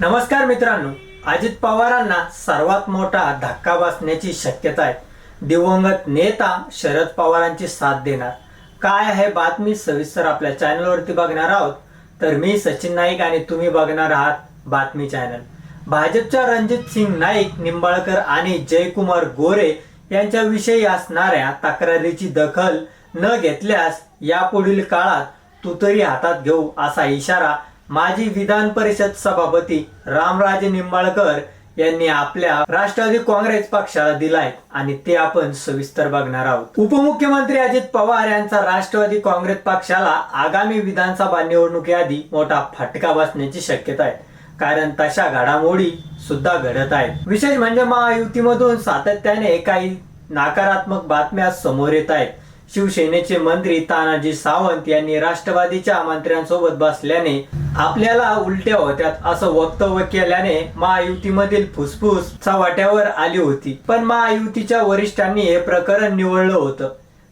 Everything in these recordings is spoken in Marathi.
नमस्कार मित्रांनो अजित पवारांना सर्वात मोठा धक्का बसण्याची शक्यता आहे. दिवंगत नेता शरद पवारांची साथ देणार. काय आहे बातमी सविस्तर आपल्या चॅनलवरती बघणार आहोत. तर मी सचिन नाईक आणि तुम्ही बघणार आहात बातमी चॅनल. भाजपच्या रणजित सिंग नाईक निंबाळकर आणि जयकुमार गोरे यांच्याविषयी असणाऱ्या तक्रारीची दखल न घेतल्यास यापुढील काळात तुतरी हातात घेऊ असा इशारा माजी विधान परिषद सभापती रामराजे निंबाळकर यांनी आपल्या राष्ट्रवादी काँग्रेस पक्षाला दिलाय आणि ते आपण सविस्तर बघणार आहोत. उपमुख्यमंत्री अजित पवार यांचा राष्ट्रवादी काँग्रेस पक्षाला आगामी विधानसभा निवडणुकीआधी मोठा फटका बसण्याची शक्यता आहे. कारण तशा घडामोडी सुद्धा घडत आहेत. विशेष म्हणजे महायुतीमधून सातत्याने काही नकारात्मक बातम्या समोर येत आहेत. शिवसेनेचे मंत्री तानाजी सावंत यांनी राष्ट्रवादीच्या मंत्र्यांसोबत बसल्याने आपल्याला उलट्या होत्यात असं वक्तव्य केल्याने महायुतीमधील फुसफुस चव्हाट्यावर आली होती. पण महायुतीच्या वरिष्ठांनी हे प्रकरण निवडलं होतं.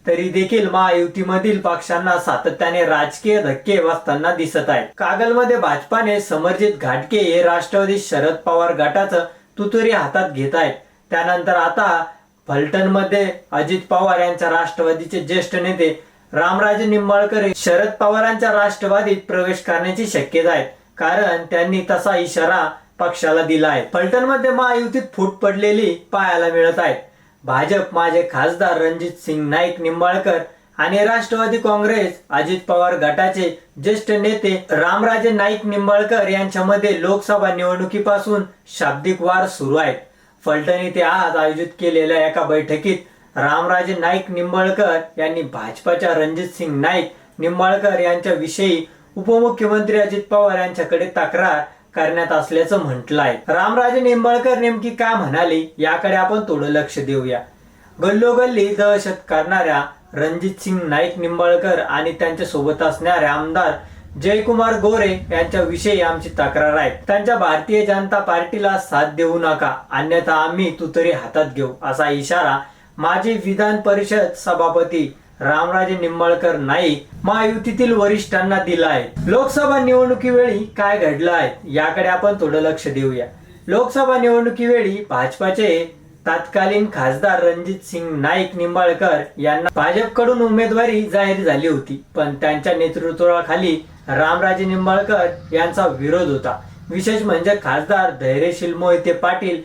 तरी देखील महायुतीमधील पक्षांना सातत्याने राजकीय धक्के बसताना दिसत आहेत. कागलमध्ये भाजपाने समर्जित घाटके हे राष्ट्रवादी शरद पवार गटाचं तुतुरी हातात घेत आहेत. त्यानंतर आता फलटणमध्ये अजित पवार यांच्या राष्ट्रवादीचे ज्येष्ठ नेते रामराजे निंबाळकर शरद पवारांच्या राष्ट्रवादीत प्रवेश करण्याची शक्यता आहे. कारण त्यांनी तसा इशारा पक्षाला दिला आहे. फलटणमध्ये महायुतीत फूट पडलेली पाहायला मिळत आहे. भाजप माझे खासदार रणजित सिंग नाईक निंबाळकर आणि राष्ट्रवादी काँग्रेस अजित पवार गटाचे ज्येष्ठ नेते रामराजे नाईक निंबाळकर यांच्यामध्ये लोकसभा निवडणुकीपासून शाब्दिक वार सुरू आहे. फलटण येथे आज आयोजित केलेल्या एका बैठकीत रामराजे नाईक निंबाळकर यांनी भाजपाच्या रणजित सिंग नाईक निंबाळकर यांच्याविषयी उपमुख्यमंत्री अजित पवार यांच्याकडे तक्रार करण्यात असल्याचं म्हटलं आहे रामराजे निंबाळकर नेमकी काय म्हणाले याकडे आपण थोडं लक्ष देऊया. गल्लोगल्ली दहशत करणाऱ्या रणजित सिंग नाईक निंबाळकर आणि त्यांच्यासोबत असणारे आमदार जयकुमार गोरे यांच्याविषयी आमची तक्रार आहे त्यांच्या भारतीय जनता पार्टीला साथ देऊ नका अन्यथा आम्ही तुतरी हातात घेऊ असा इशारा माजी विधान परिषद सभापती रामराजे निंबाळकर नाईक महायुतीतील वरिष्ठांना दिला आहे. लोकसभा निवडणुकीवेळी काय घडलं आहे याकडे आपण थोडं लक्ष देऊया. लोकसभा निवडणुकीवेळी भाजपाचे तत्कालीन खासदार रणजित सिंग नाईक निंबाळकर यांना भाजपकडून उमेदवारी जाहीर झाली होती पण त्यांच्या नेतृत्वाखाली रामराजे निंबाळकर यांचा विरोध होता. विशेष म्हणजे खासदार धैर्यशील मोहिते पाटील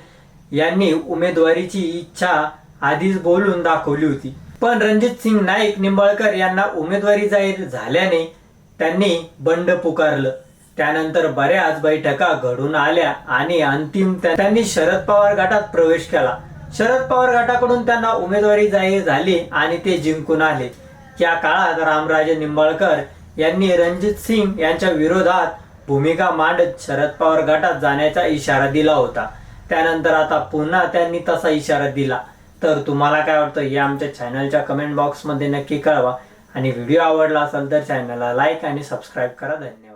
यांनी उमेदवारीची इच्छा आधीच बोलून दाखवली होती. पण रणजित सिंग नाईक निंबाळकर यांना उमेदवारी जाहीर झाल्याने त्यांनी बंड पुकारलं. त्यानंतर बऱ्याच बैठका घडून आल्या आणि अंतिम त्यांनी शरद पवार गटात प्रवेश केला. शरद पवार गटाकडून त्यांना उमेदवारी जाहीर झाली आणि ते जिंकून आले. या काळात रामराजे निंबाळकर यांनी रणजित सिंग यांच्या विरोधात भूमिका मांडत शरद पवार गटात जाण्याचा इशारा दिला होता. त्यानंतर आता पुन्हा त्यांनी तसा इशारा दिला. तर तुम्हाला काय वाटतं? या आमच्या चॅनलच्या कमेंट बॉक्समध्ये नक्की कळवा. आणि व्हिडिओ आवडला असेल तर चॅनलला लाईक आणि सबस्क्राईब करा. धन्यवाद.